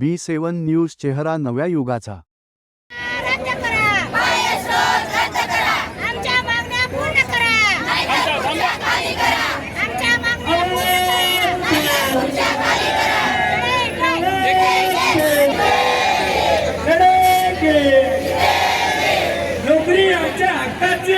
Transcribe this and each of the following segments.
बी सेवन news चेहरा नव्या युगाचा. रद्द करा. आमच्या मागण्या पूर्ण करा. आमच्या मागण्या पूर्ण करा. लढाके नोकरी आमच्या हक्काची.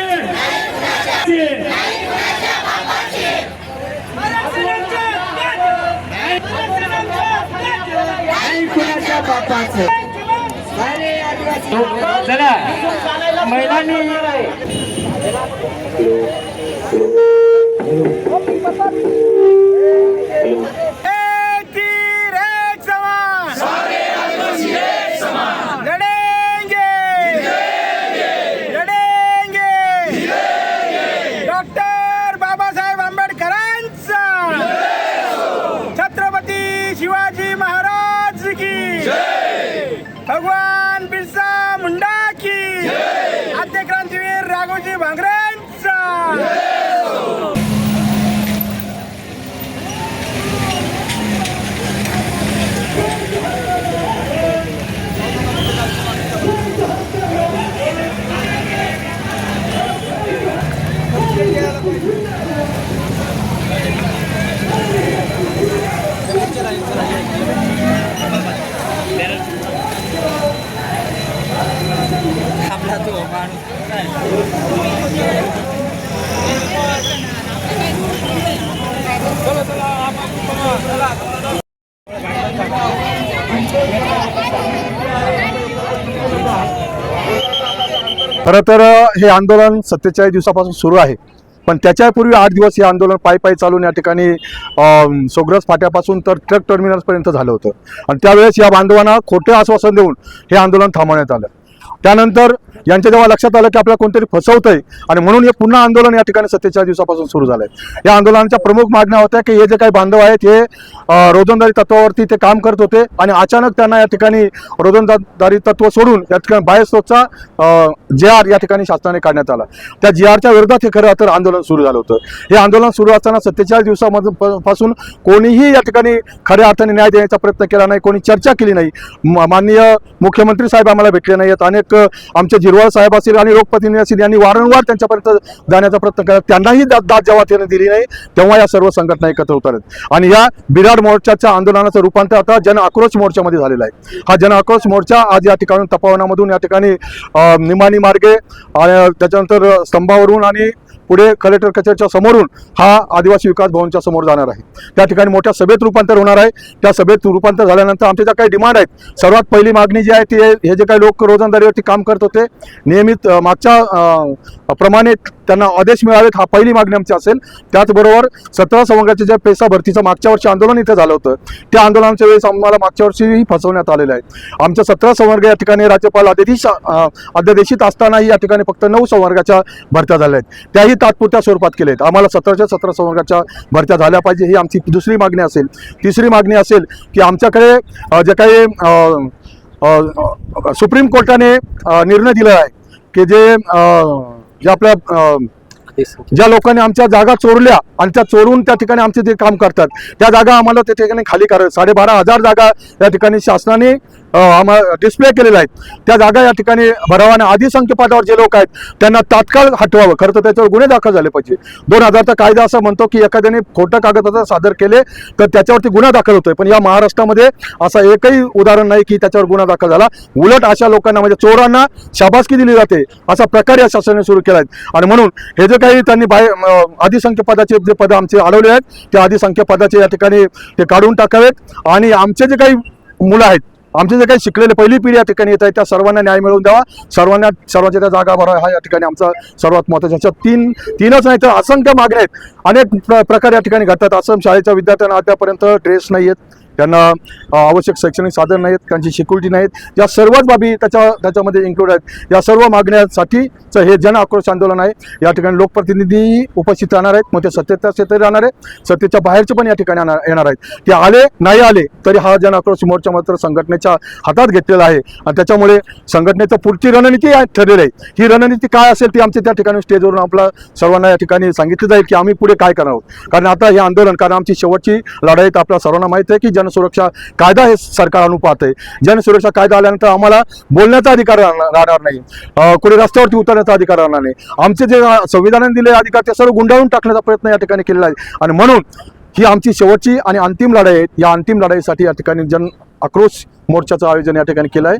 चला. महिलांनी एक खरं तर हे आंदोलन सत्तेचाळीस दिवसापासून सुरू आहे. पण त्याच्यापूर्वी आठ दिवस हे आंदोलन पायी पायी चालून या ठिकाणी सोग्रस फाट्यापासून तर ट्रक टर्मिनल्सपर्यंत झालं होतं. आणि त्यावेळेस या बांधवांना खोटे आश्वासन देऊन हे आंदोलन थांबवण्यात आलं. त्यानंतर यांच्या जेव्हा लक्षात आलं की आपल्याला कोणतरी फसवत आहे आणि म्हणून हे पुन्हा आंदोलन या ठिकाणी सत्तेचाळीस दिवसापासून सुरू झालंय. या आंदोलनाच्या प्रमुख मागण्या होत्या की हे जे काही बांधव आहेत हे रोजंदारी तत्वावरती ते काम करत होते आणि अचानक त्यांना या ठिकाणी रोजंदारी तत्व सोडून या ठिकाणी बायस्रोतचा जे आर या ठिकाणी शासनाने काढण्यात आला. त्या जे आरच्या विरोधात हे खरं तर आंदोलन सुरू झालं होतं. हे आंदोलन सुरू असताना सत्तेचाळीस दिवसामधून पासून कोणीही या ठिकाणी खऱ्या अर्थाने न्याय देण्याचा प्रयत्न केला नाही कोणी चर्चा केली नाही. माननीय मुख्यमंत्री साहेब आम्हाला भेटले नाही आहेत अनेक आमच्या आमचे शिरवाळ साहेब असतील आणि लोकप्रतिनिधी असतील यांनी वारंवार त्यांच्यापर्यंत जाण्याचा प्रयत्न केला. त्यांनाही दाद दाद जेव्हा त्याने दिली नाही. तेव्हा या सर्व संघटना एकत्र उतरत. आणि या बिराड मोर्चाच्या आंदोलनाचं रूपांतर आता जन आक्रोश मोर्चामध्ये झालेलं आहे. हा जन आक्रोश मोर्चा आज या ठिकाणी तपावनामधून या ठिकाणी निमाणी मार्गे त्याच्यानंतर स्तंभावरून आणि पुढे कलेक्टर कचेरीच्या समोरून हा आदिवासी विकास भवनच्या समोर जाणार आहे. त्या ठिकाणी मोठ्या सभेत रूपांतर होणार आहे. त्या सभेत रूपांतर झाल्यानंतर आमच्या ज्या काही डिमांड आहेत सर्वात पहिली मागणी जी आहे ती हे जे काही लोक रोजंदारीवरती काम करत होते नियमित मागच्या प्रमाणे त्यांना आदेश मिळावेत हा पहिली मागणी आमची असेल. त्याचबरोबर सतरा संवर्गाच्या ज्या पेसा भरतीचं मागच्या वर्षी आंदोलन इथं झालं होतं त्या आंदोलनाच्या वेळेस आम्हाला मागच्या वर्षीही फसवण्यात आलेलं आहे. आमच्या सतरा संवर्ग या ठिकाणी राज्यपाल अध्यादेश अध्यादेशित असतानाही या ठिकाणी फक्त नऊ संवर्गाच्या भरत्या झाल्या आहेत. त्याही तात्पुरत्या स्वरूपात केले आहेत आम्हाला सतराच्या सतरा संवर्गाच्या भरत्या झाल्या पाहिजे ही आमची दुसरी मागणी असेल. तिसरी मागणी असेल की आमच्याकडे जे काही सुप्रीम कोर्टाने निर्णय दिला आहे की जे जे आपल्या ज्या लोकांनी आमच्या जागा चोरल्या आणि त्या चोरून त्या ठिकाणी आमचे ते काम करतात त्या जागा आम्हाला त्या ठिकाणी खाली करायला साडेबारा हजार जागा त्या ठिकाणी शासनाने डिस्प्ले केलेल्या आहेत. त्या जागा या ठिकाणी भरावाने अधिसंख्यपदावर जे लोक आहेत त्यांना तात्काळ हटवावं. खरं तर त्याच्यावर गुन्हे दाखल झाले पाहिजे. दोन हजारचा कायदा असं म्हणतो की एखाद्याने खोटं कागदपत्र सादर केले तर त्याच्यावरती गुन्हा दाखल होतोय. पण या महाराष्ट्रामध्ये असं एकही उदाहरण नाही की त्याच्यावर गुन्हा दाखल झाला. उलट अशा लोकांना म्हणजे चोरांना शाबासकी दिली जाते असा प्रकार या शासनाने सुरू केला आहे आणि म्हणून हे जे काही त्यांनी बाहेर अं, जे पदं आमचे अडवले आहेत त्या आदिसंख्यपदाचे या ठिकाणी ते काढून टाकावेत. आणि आमचे जे काही मुलं आहेत आमचे जे काही शिकलेले पहिली पिढी या ठिकाणी येत आहे त्या सर्वांना न्याय मिळवून द्यावा. सर्वांना सर्वांच्या त्या जागा भरा हा या ठिकाणी आमचा सर्वात महत्त्वाचा. ह्याच्यात तीन तीनच नाही तर असंख्य मागण्या आहेत. अनेक प्र- प्रकार या ठिकाणी घडतात. असं शाळेच्या विद्यार्थ्यांना आतापर्यंत ड्रेस नाही आहेत त्यांना आवश्यक शैक्षणिक साधन नाहीत त्यांची सिक्युरिटी नाहीत. या सर्वच बाबी त्याच्या त्याच्यामध्ये इन्क्लूड आहेत. या सर्व मागण्यासाठीचं हे जन आक्रोश आंदोलन आहे. या ठिकाणी लोकप्रतिनिधी उपस्थित राहणार आहेत. मग ते सत्तेच्या क्षेत्री राहणार आहे सत्तेच्या बाहेरचे पण या ठिकाणी येणार येणार आहेत. ते आले नाही आले तरी हा जन आक्रोश मोर्चा मात्र संघटनेच्या हातात घेतलेला आहे. आणि त्याच्यामुळे संघटनेचं पुढची रणनीती आहे- ठरलेली आहे. ही रणनीती काय असेल ती आमच्या त्या ठिकाणी स्टेजवरून आपला सर्वांना या ठिकाणी सांगितलं जाईल की आम्ही पुढे काय करणार आहोत. कारण आता हे आंदोलन कारण आमची शेवटची लढाई तर आपल्या सर्वांना माहिती आहे की जन जनसुरक्षा कायदा हे सरकार आणू पाहतंय जनसुरक्षा कायदा आल्यानंतर आम्हाला बोलण्याचा अधिकार राहणार राहणार नाही. कुठे रस्त्यावरती उतरण्याचा अधिकार राहणार नाही. आमचे जे संविधानाने दिलेले अधिकार ते सर्व गुंडाळून टाकण्याचा प्रयत्न या ठिकाणी केलेला आहे. आणि म्हणून ही आमची शेवटची आणि अंतिम लढाई आहे. या अंतिम लढाईसाठी या ठिकाणी जन आक्रोश मोर्चाचं आयोजन या ठिकाणी केलं आहे.